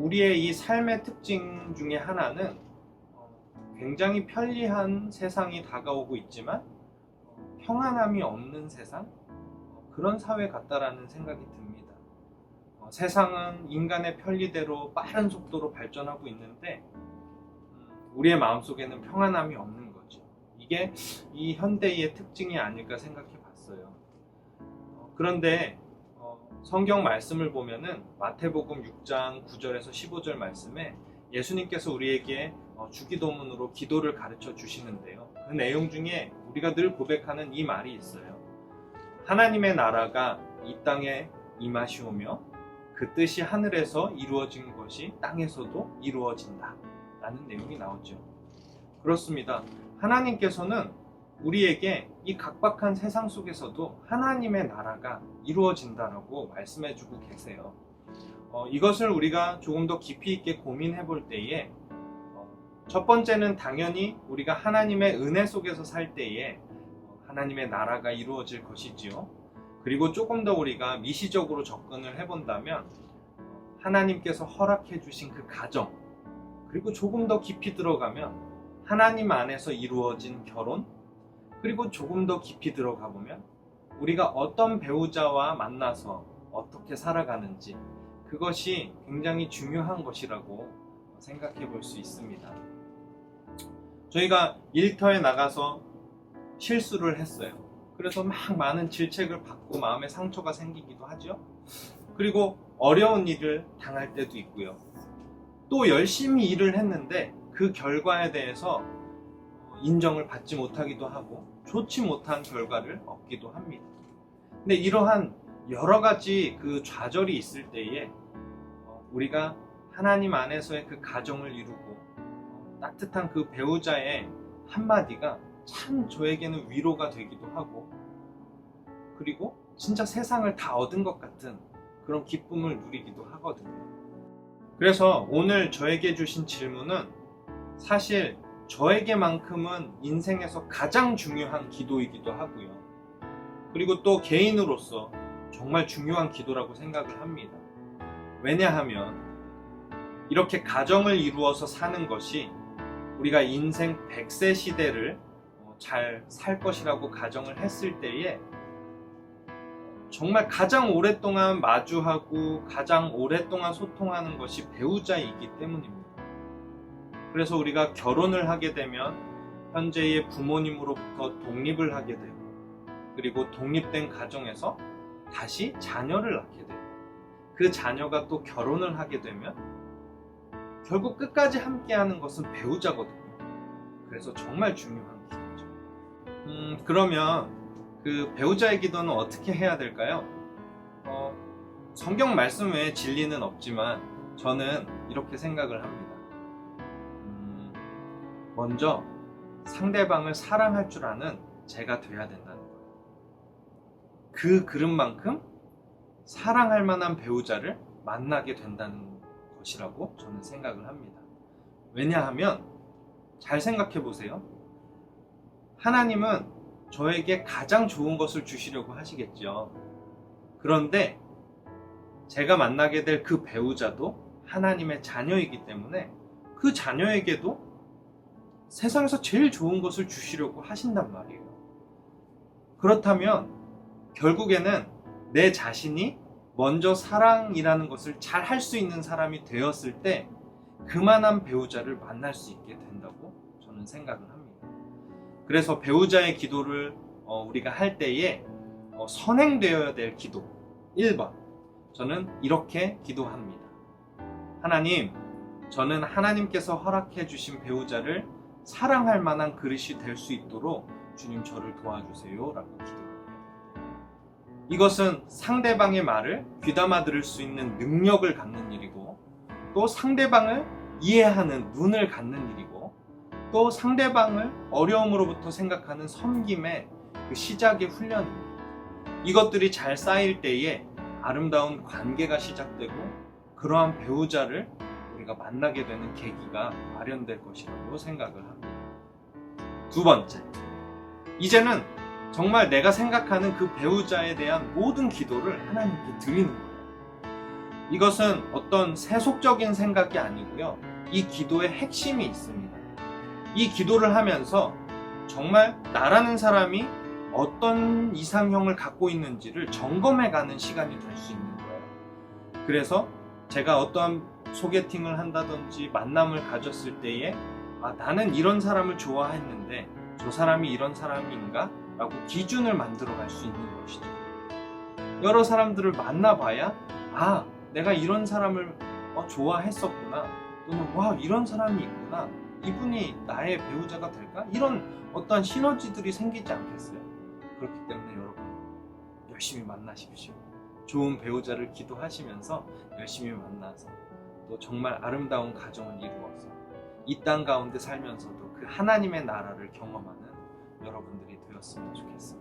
우리의 이 삶의 특징 중에 하나는 어, 굉장히 편리한 세상이 다가오고 있지만 어, 평안함이 없는 세상 어, 그런 사회 같다라는 생각이 듭니다. 어, 세상은 인간의 편리대로 빠른 속도로 발전하고 있는데 음, 우리의 마음속에는 평안함이 없는 거죠. 이게 이 현대의 특징이 아닐까 생각해 봤어요. 어, 그런데 어, 성경 말씀을 보면은 마태복음 6장 9절에서 15절 말씀에 예수님께서 우리에게 어, 주기도문으로 기도를 가르쳐 주시는데요. 그 내용 중에 우리가 늘 고백하는 이 말이 있어요. 하나님의 나라가 이 땅에 임하시오며 그 뜻이 하늘에서 이루어진 것이 땅에서도 이루어진다. 라는 내용이 나오죠. 그렇습니다. 하나님께서는 우리에게 이 각박한 세상 속에서도 하나님의 나라가 이루어진다라고 말씀해주고 계세요. 어, 이것을 우리가 조금 더 깊이 있게 고민해 볼 때에 어, 첫 번째는 당연히 우리가 하나님의 은혜 속에서 살 때에 어, 하나님의 나라가 이루어질 것이지요. 그리고 조금 더 우리가 미시적으로 접근을 해본다면 어, 하나님께서 허락해 주신 그 가정 그리고 조금 더 깊이 들어가면 하나님 안에서 이루어진 결혼 그리고 조금 더 깊이 들어가 보면 우리가 어떤 배우자와 만나서 어떻게 살아가는지 그것이 굉장히 중요한 것이라고 생각해 볼 수 있습니다. 저희가 일터에 나가서 실수를 했어요. 그래서 막 많은 질책을 받고 마음에 상처가 생기기도 하죠. 그리고 어려운 일을 당할 때도 있고요. 또 열심히 일을 했는데 그 결과에 대해서 인정을 받지 못하기도 하고 좋지 못한 결과를 얻기도 합니다. 근데 이러한 여러 가지 그 좌절이 있을 때에 어, 우리가 하나님 안에서의 그 가정을 이루고 어, 따뜻한 그 배우자의 한마디가 참 저에게는 위로가 되기도 하고 그리고 진짜 세상을 다 얻은 것 같은 그런 기쁨을 누리기도 하거든요. 그래서 오늘 저에게 주신 질문은 사실 저에게만큼은 인생에서 가장 중요한 기도이기도 하고요. 그리고 또 개인으로서 정말 중요한 기도라고 생각을 합니다. 왜냐하면 이렇게 가정을 이루어서 사는 것이 우리가 인생 100세 시대를 어, 잘살 것이라고 가정을 했을 때에 정말 가장 오랫동안 마주하고 가장 오랫동안 소통하는 것이 배우자이기 때문입니다. 그래서 우리가 결혼을 하게 되면 현재의 부모님으로부터 독립을 하게 되고 그리고 독립된 가정에서 다시 자녀를 낳게 되고 그 자녀가 또 결혼을 하게 되면 결국 끝까지 함께하는 것은 배우자거든요. 그래서 정말 중요한 기도죠. 음, 그러면 그 배우자의 기도는 어떻게 해야 될까요? 어, 성경 말씀 외에 진리는 없지만 저는 이렇게 생각을 합니다. 음, 먼저 상대방을 사랑할 줄 아는 제가 돼야 된다는 거예요. 그 그릇만큼 사랑할 만한 배우자를 만나게 된다는 것이라고 저는 생각을 합니다. 왜냐하면 잘 생각해 보세요. 하나님은 저에게 가장 좋은 것을 주시려고 하시겠죠. 그런데 제가 만나게 될 그 배우자도 하나님의 자녀이기 때문에 그 자녀에게도 세상에서 제일 좋은 것을 주시려고 하신단 말이에요. 그렇다면 결국에는 내 자신이 먼저 사랑이라는 것을 잘 할 수 있는 사람이 되었을 때 그만한 배우자를 만날 수 있게 된다고 저는 생각을 합니다. 그래서 배우자의 기도를 어, 우리가 할 때에 어, 선행되어야 될 기도 1번 저는 이렇게 기도합니다. 하나님 저는 하나님께서 허락해 주신 배우자를 사랑할 만한 그릇이 될 수 있도록 주님 저를 도와주세요 라고 기도해요. 이것은 상대방의 말을 귀담아 들을 수 있는 능력을 갖는 일이고 또 상대방을 이해하는 눈을 갖는 일이고 또 상대방을 어려움으로부터 생각하는 섬김의 그 시작의 훈련입니다. 이것들이 잘 쌓일 때에 아름다운 관계가 시작되고 그러한 배우자를 우리가 만나게 되는 계기가 마련될 것이라고 생각을 합니다. 두 번째, 이제는 정말 내가 생각하는 그 배우자에 대한 모든 기도를 하나님께 드리는 거예요. 이것은 어떤 세속적인 생각이 아니고요. 이 기도의 핵심이 있습니다. 이 기도를 하면서 정말 나라는 사람이 어떤 이상형을 갖고 있는지를 점검해 가는 시간이 될 수 있는 거예요. 그래서 제가 어떠한 소개팅을 한다든지 만남을 가졌을 때에 아, 나는 이런 사람을 좋아했는데 저 사람이 이런 사람인가? 라고 기준을 만들어 갈 수 있는 것이죠. 여러 사람들을 만나봐야 아, 내가 이런 사람을 어, 좋아했었구나. 또는 와, 이런 사람이 있구나. 이분이 나의 배우자가 될까? 이런 어떤 시너지들이 생기지 않겠어요? 그렇기 때문에 여러분 열심히 만나십시오. 좋은 배우자를 기도하시면서 열심히 만나서 또 정말 아름다운 가정을 이루어서 이 땅 가운데 살면서도 그 하나님의 나라를 경험하는 여러분들이 되었으면 좋겠습니다.